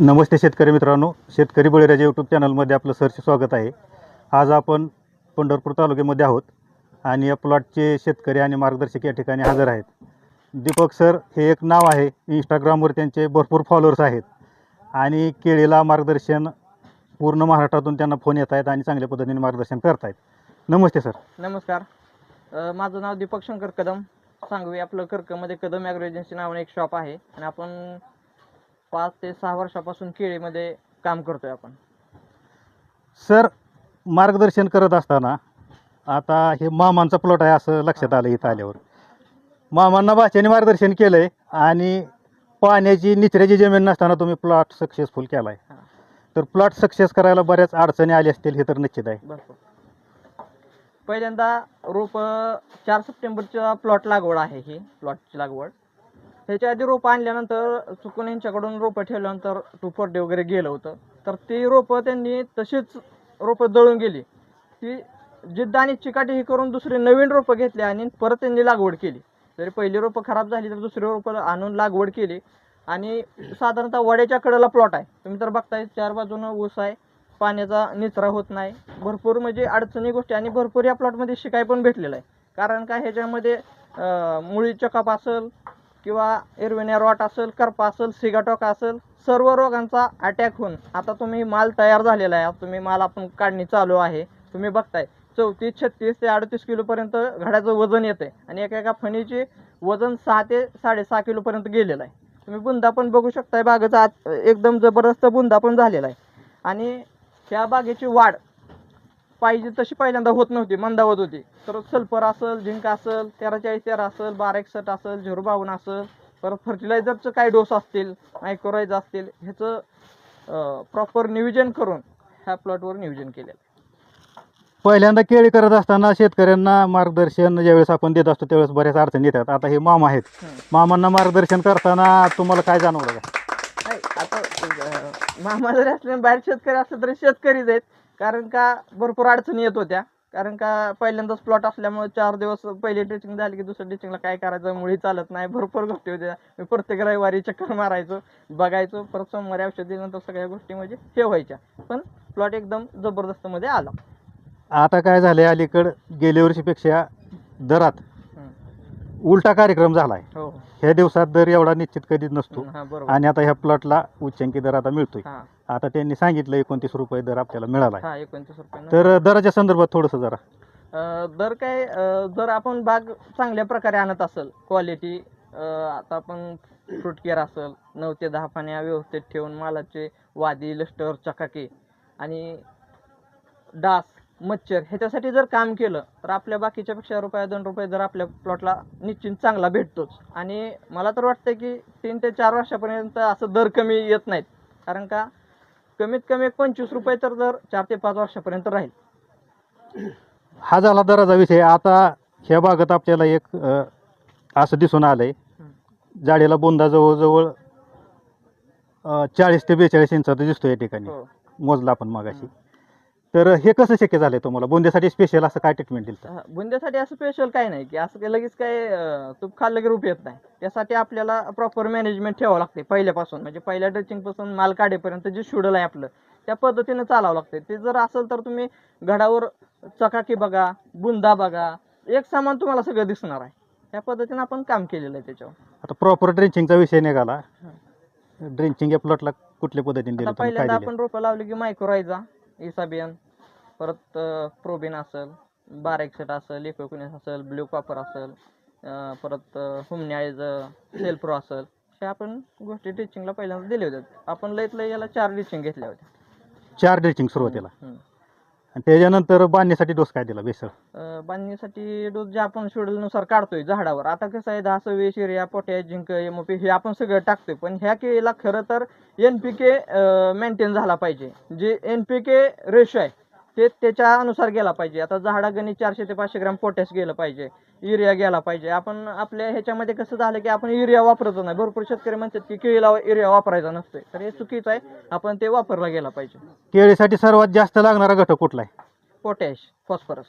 नमस्ते शेतकरी मित्रांनो शेतकरी बळीराजा यूट्यूब चॅनलमध्ये आपलं सरचे स्वागत आहे. आज आपण पंढरपूर तालुक्यामध्ये आहोत आणि या प्लॉटचे शेतकरी आणि मार्गदर्शक या ठिकाणी हजर आहेत. दीपक सर हे एक नाव आहे. इंस्टाग्रामवर त्यांचे भरपूर फॉलोअर्स आहेत. आणि केळीला मार्गदर्शन पूर्ण महाराष्ट्रातून त्यांना फोन येत आहेत आणि चांगल्या पद्धतीने मार्गदर्शन करत आहेत नमस्ते सर. नमस्कार. माझं नाव दीपक शंकर कदम. सांगवी आपलं कर्कमध्ये कदम ॲग्रो एजन्सी नावाने एक शॉप आहे. आणि आपण पाच ते सहा वर्षापासून केळीमध्ये काम करतोय आपण. सर मार्गदर्शन करत असताना आता हे मामांचा प्लॉट आहे असं लक्षात आलं इथं आल्यावर. मामांना भाच्याने मार्गदर्शन केलं आहे आणि पाण्याची निचऱ्याची जमीन नसताना तुम्ही प्लॉट सक्सेसफुल केला आहे तर प्लॉट सक्सेस करायला बऱ्याच अडचणी आल्या असतील हे तर निश्चित आहे. भरपूर पहिल्यांदा रोप चार सप्टेंबरच्या प्लॉट लागवड आहे ही प्लॉटची लागवड. ह्याच्या आधी रोपं आणल्यानंतर चुकून यांच्याकडून रोपं ठेवल्यानंतर टू वगैरे गेलं होतं. तर ती रोपं त्यांनी तशीच रोपं जळून गेली. ती जिद्द आणि चिकाटी ही करून दुसरी नवीन रोपं घेतली आणि परत त्यांनी लागवड केली. जरी पहिली रोपं खराब झाली तर दुसरी रोपं आणून लागवड केली. आणि साधारणतः वड्याच्या कडेला प्लॉट आहे. तुम्ही तर बघताय चार बाजूनं ऊस आहे. पाण्याचा निचरा होत नाही. भरपूर म्हणजे अडचणी गोष्टी आणि भरपूर या प्लॉटमध्ये शिकाय पण भेटलेलं आहे. कारण का ह्याच्यामध्ये मुळी चकाप असेल किंवा एरविनिया रॉट असेल करपा असेल सिगाटॉक असेल सर्व रोगांचा अटॅक होऊन आता तुम्ही माल तयार झालेला आहे. तुम्ही माल आपण काढणी चालू आहे. तुम्ही बघताय चौतीस छत्तीस ते अडतीस किलोपर्यंत घड्याचं वजन येते आणि एका एका फणीचे वजन सहा ते साडेसहा किलोपर्यंत गेलेलं आहे. तुम्ही बुंदा पण बघू शकताय बागेचा आत एकदम जबरदस्त बुंदा पण झालेला आहे. आणि ह्या बागेची वाढ पाहिजे तशी पहिल्यांदा होत नव्हती मंदावत होती. तर सल्फर असेल झिंक असेल तेरा चाळीस तेरा असेल बारा एकसष्ट असेल झिरो बावन्न असेल परत फर्टिलायझरचं काय डोस असतील मायक्रोराईज असतील ह्याचं प्रॉपर नियोजन करून ह्या प्लॉटवर नियोजन केलेलं. आहे. पहिल्यांदा केळी करत असताना शेतकऱ्यांना मार्गदर्शन ज्यावेळेस आपण देत असतो त्यावेळेस बऱ्याच अडचणी येतात. आता हे मामा आहेत. मामांना मार्गदर्शन करताना तुम्हाला काय जाणवलं? का नाही आता मामा जरी असले बाहेर शेतकरी असले तरी शेतकरीच आहेत. कारण का भरपूर अडचणी येत होत्या. कारण का पहिल्यांदाच प्लॉट असल्यामुळे चार दिवस पहिले टीचिंग झाली की दुसऱ्या टीचिंगला काय करायचं? मुळी चालत नाही. भरपूर गोष्टी होत्या. मी प्रत्येक रविवारी चक्कर मारायचो बघायचो. परत सोमवारी औषध दिल्यानंतर सगळ्या गोष्टी म्हणजे हे व्हायच्या. पण प्लॉट एकदम जबरदस्तमध्ये आला. आता काय झालंय अलीकडं गेल्या वर्षीपेक्षा दरात उलटा कार्यक्रम झाला आहे हो. ह्या दिवसात दर एवढा निश्चित कधीच नसतो. हा बरोबर. आणि आता ह्या प्लॉटला उच्चांकी दर आता मिळतोय. हा. आता त्यांनी सांगितलं एकोणतीस रुपये दर आपल्याला मिळाला आहे हा एकोणतीस रुपये तर दराच्या संदर्भात थोडंसं जरा. अ, दर काय अ, जर आपण बाग चांगल्या प्रकारे आणत असेल क्वालिटी आता आपण फ्रूट केअर असेल नऊ ते दहा पाण्या व्यवस्थित ठेवून मालाचे वादी लष्टर चकाके आणि डास मच्छर ह्याच्यासाठी जर काम केलं तर आपल्या बाकीच्या पेक्षा रुपया दोन रुपये जर आपल्या प्लॉटला निश्चित चांगला भेटतोच. आणि मला तर वाटतं की तीन ते चार वर्षापर्यंत असं दर कमी येत नाहीत. कारण का? कमीत कमी एक पंचवीस रुपये तर दर चार ते पाच वर्षापर्यंत राहील. हा झाला दराचा विषय. आता ह्या भागात आपल्याला एक अ, असं दिसून आलंय. जाडीला बोंदा जवळजवळ अ, चाळीस ते बेचाळीस इंचाचा दिसतो या ठिकाणी. हो. मोजला आपण मागाशी. तर हे कसं शक्य झालंय तुम्हाला? बोंद्यासाठी स्पेशल असं काय ट्रीटमेंट दिलं हा, बुंद्यासाठी असं स्पेशल काही नाही की असं काही लगेच काय अं, तूप खाल्लं की रूप येत नाही. त्यासाठी आपल्याला प्रॉपर मॅनेजमेंट ठेवावं लागते पहिल्यापासून. म्हणजे पहिल्या ड्रेचिंगपासून माल काढेपर्यंत जे शेड्यूल आहे आपलं त्या पद्धतीनं चालावं लागते ते जर असेल तर तुम्ही घडावर चकाकी बघा बुंदा बघा एक सामान तुम्हाला सगळं दिसणार आहे. त्या पद्धतीनं आपण काम केलेलं आहे त्याच्यावर. आता प्रॉपर ड्रेंचिंगचा विषय निघाला. ड्रेंचिंग या प्लॉटला कुठल्या पद्धतीने आता दिलं तुम्ही? काय पहिल्यांदा दिलं? आपण रोपं लावली की मायक्रोरायझा इसाबियन परत प्रोबिन असेल बारा एकसठ असेल एकोणीस असेल ब्ल्यू कॉपर असेल परत हुमन्याळीज सेल प्रो असेल हे आपण गोष्टी टीचिंगला पहिल्यांदा दिले होते आपण लईत लई याला चार टीचिंग घेतल्या होत्या. चार ड्रेंचिंग सुरुवातीला. हम्म. आणि त्याच्यानंतर बांधण्यासाठी डोस काय दिला बेसळ अं, बांधणीसाठी डोस जे आपण शेड्यूलनुसार काढतोय झाडावर. आता कसं आहे दहा सव्वीस युरिया पोटॅश झिंक एमओपी हे आपण सगळं टाकतोय. पण ह्या केळीला खरं तर एन पी के मेंटेन झाला पाहिजे. जे एन पी के रेशो आहे ते त्याच्या अनुसार गेला पाहिजे. आता झाडागणी चारशे ते पाचशे ग्राम पोटॅश गेलं पाहिजे. युरिया गेला पाहिजे. आपण आपल्या ह्याच्यामध्ये कसं झालं की आपण युरिया वापरतो नाही. भरपूर शेतकरी म्हणतात की केळीला युरिया वापरायचा नसतोय. तर हे चुकीचं आहे. आपण ते वापरला गेला पाहिजे. केळीसाठी सर्वात जास्त लागणारा घटक कुठला आहे? Potash phosphorus.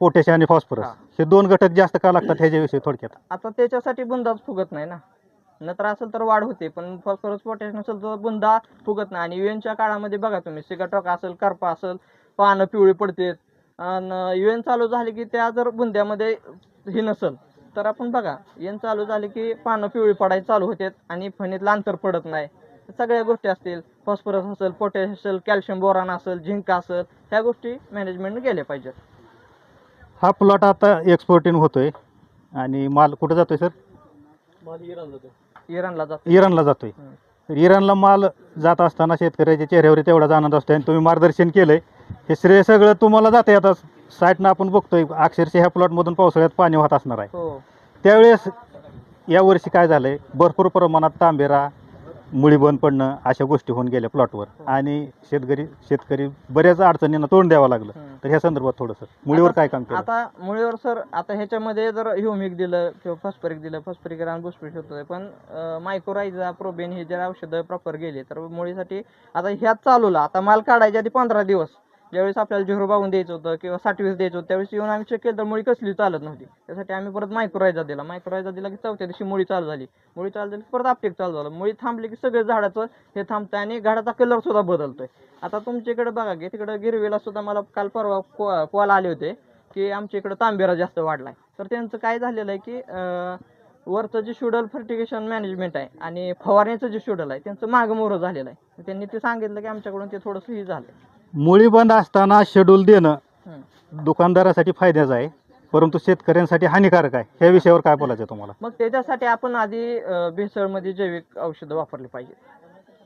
पोटॅश आणि फॉस्फरस. हा. हे दोन घटक जास्त का लागतात ह्याच्याविषयी थोडक्यात? आता त्याच्यासाठी बुंदाच फुगत नाही ना. नत्र असेल तर वाढ होते पण फॉस्फरस पोटॅश नसेल तर बुंदा फुगत नाही. आणि युएनच्या काळामध्ये बघा तुम्ही सिगाटॉक असेल करपा असेल पानं पिवळी पडतेत. आणि युएन चालू झाली की त्या जर बुंद्यामध्ये हे नसेल तर आपण बघा युएन चालू झाले की पानं पिवळी पडायला चालू होतात आणि फणीतलं अंतर पडत नाही. सगळ्या गोष्टी असतील फॉस्फरस असेल पोटॅश असेल कॅल्शियम बोरान असेल झिंक असेल ह्या गोष्टी मॅनेजमेंट गेल्या पाहिजेत. हा प्लॉट आता एक्सपोर्टिंग होतोय. आणि माल कुठं जातोय सर इराणला जातो इराणला जातोय. तर इराणला माल जात असताना शेतकऱ्याच्या चेहऱ्यावर तेवढाच आनंद असतो आणि तुम्ही मार्गदर्शन केलंय. हे श्रेय सगळं तुम्हाला जाते आता. साईटनं आपण बघतोय अक्षरशः ह्या प्लॉटमधून पावसाळ्यात पाणी वाहत असणार आहे. हो. त्यावेळेस यावर्षी काय झालंय? भरपूर प्रमाणात तांबेरा मुळी बंद पडणं अशा गोष्टी होऊन गेल्या प्लॉटवर आणि शेतकरी शेतकरी बऱ्याच अडचणींना तोंड द्यावं लागलं. तर ह्या संदर्भात थोडंसं. मुळीवर काय काम केलं? आता मुळीवर सर आता ह्याच्यामध्ये जर ह्युमिक दिलं किंवा फॉस्फरिक दिलं फॉस्फरिक रान बुसपिट होतं पण मायक्रोरायझा प्रोबेन हे जर औषधं प्रॉपर गेले तर मुळीसाठी आता ह्यात चालूला. आता माल काढायच्या आधी पंधरा दिवस. ज्यावेळेस आपल्याला झिरो बावून द्यायचं होतं किंवा साठवीस द्यायचं होतं त्यावेळेस येऊन आम्ही चेक केलं तर मुळी कसली चालत नव्हती. त्यासाठी आम्ही परत मायक्रोरायझा दिला. मायक्रोरायझा दिला की चौथ्या दिवशी मुळी चालू झाली. मुळी चालू झाली की परत आपटेक चालू झालं. मुळी थांबली की सगळं झाडाचं हे थांबतं आणि झाडाचा कलर सुद्धा बदलतोय. आता तुमच्याकडे बघा की तिकडे गिरवीला सुद्धा मला काल परवा कॉल आले होते की आमच्या इकडं तांबेरा जास्त वाढला आहे तर त्यांचं काय झालेलं आहे की वरचं जे शुडल फर्टिगेशन मॅनेजमेंट आहे आणि फवारण्याचं जे शुडल आहे त्यांचं मागं झालेलं आहे. त्यांनी ते सांगितलं की आमच्याकडून ते थोडंसं हे झालं मुळी बंद असताना शेड्यूल देणं. दुकानदारासाठी फायद्याचं आहे. परंतु शेतकऱ्यांसाठी हानिकारक आहे. ह्या विषयावर काय बोलायचं आहे तुम्हाला? मग त्याच्यासाठी आपण आधी भेसळमध्ये जैविक औषधं वापरली पाहिजे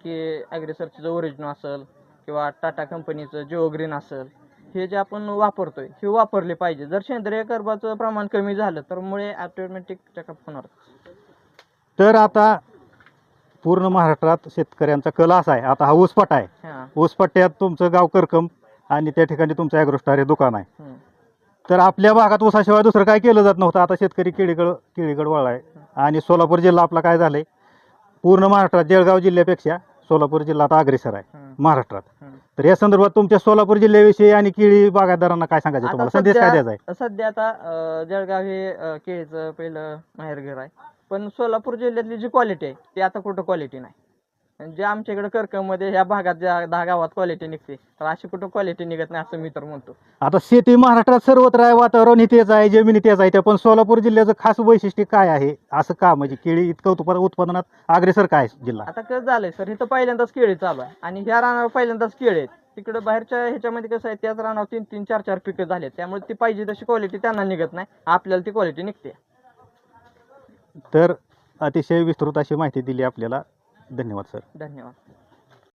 की ॲग्रेसरचं जे ओरिजिन असेल किंवा टाटा कंपनीचं जिओ ग्रीन असेल हे जे आपण वापरतोय हे वापरले पाहिजे. जर सेंद्रिय कर्बाचं प्रमाण कमी झालं तर मुळे ऑटोमॅटिक चेकअप होणार तर आता पूर्ण महाराष्ट्रात शेतकऱ्यांचा कल असा आहे. आता हा ऊसपट आहे. हां. ऊसपट्ट्यात तुमचं गाव करकम आणि त्या ठिकाणी तुमचं ॲग्रोस्टार हे दुकान आहे. हम्म. तर आपल्या भागात ऊसाशिवाय दुसरं काय केलं जात नव्हतं. आता शेतकरी केळीगड केळीगड वळला आहे. आणि सोलापूर जिल्हा आपला काय झालंय? पूर्ण महाराष्ट्रात जळगाव जिल्ह्यापेक्षा सोलापूर जिल्हा आता अग्रेसर आहे. हम्म. महाराष्ट्रात. हम्म. तर या संदर्भात तुमच्या सोलापूर जिल्ह्याविषयी आणि केळी बागायतदारांना काय सांगायचं आता तुम्हाला? संदेश काय द्यायचा आहे? सध्या आता अं, जळगाव हे अं, केळीचं पहिलं माहेरघर आहे. पण सोलापूर जिल्ह्यातली जी क्वालिटी आहे ती आता कुठं क्वालिटी नाही. आणि जे आमच्या इकडे करकममध्ये ह्या भागात ज्या दहा गावात क्वालिटी निघते तर अशी कुठं क्वालिटी निघत नाही असं मी तर म्हणतो. आता शेती महाराष्ट्रात सर्वत्र आहे वातावरण तेच आहे जमिनी तेच आहे त्या पण सोलापूर जिल्ह्याचं खास वैशिष्ट्य काय आहे? असं का? म्हणजे केळी इतकं उत्पाद उत्पादनात अग्रेसर काय जिल्हा? आता कसं झालंय सर इथं पहिल्यांदाच केळी चालू आहे. आणि ह्या रानावर पहिल्यांदाच केळी आहेत. तिकडं बाहेरच्या ह्याच्यामध्ये कसं आहे त्याच रानावर तीन तीन चार चार पिकं झाले त्यामुळे ती पाहिजे तशी क्वालिटी त्यांना निघत नाही. आपल्याला ती क्वालिटी निघते. तर अतिशय विस्तृत अशी माहिती दिली आपल्याला. धन्यवाद सर. धन्यवाद.